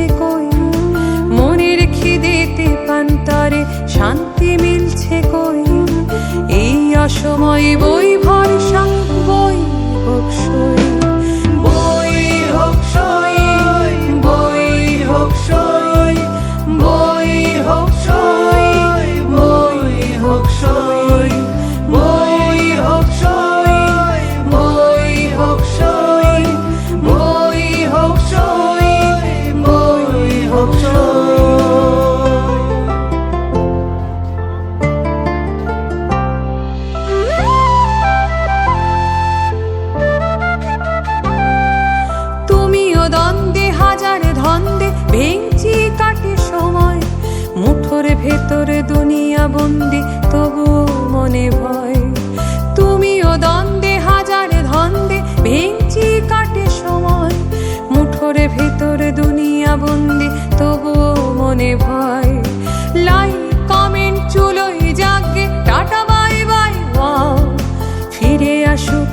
মিলছে কই? মনের খিদেতে পান্তরে শান্তি মিলছে কই? এই অসময় বই ভেতরে দুনিয়া বন্দি, তবুও মনে ভয়। তুমিও দ্বন্দ্বে, হাজার ধন্দে, ভেঙচি কাটে সময়। মুঠোর ভেতরে দুনিয়া বন্দি, তবুও মনে ভয়। লাইক কমেন্ট চুলোই জাগে, টাটা বাই বাই ফিরে আসুক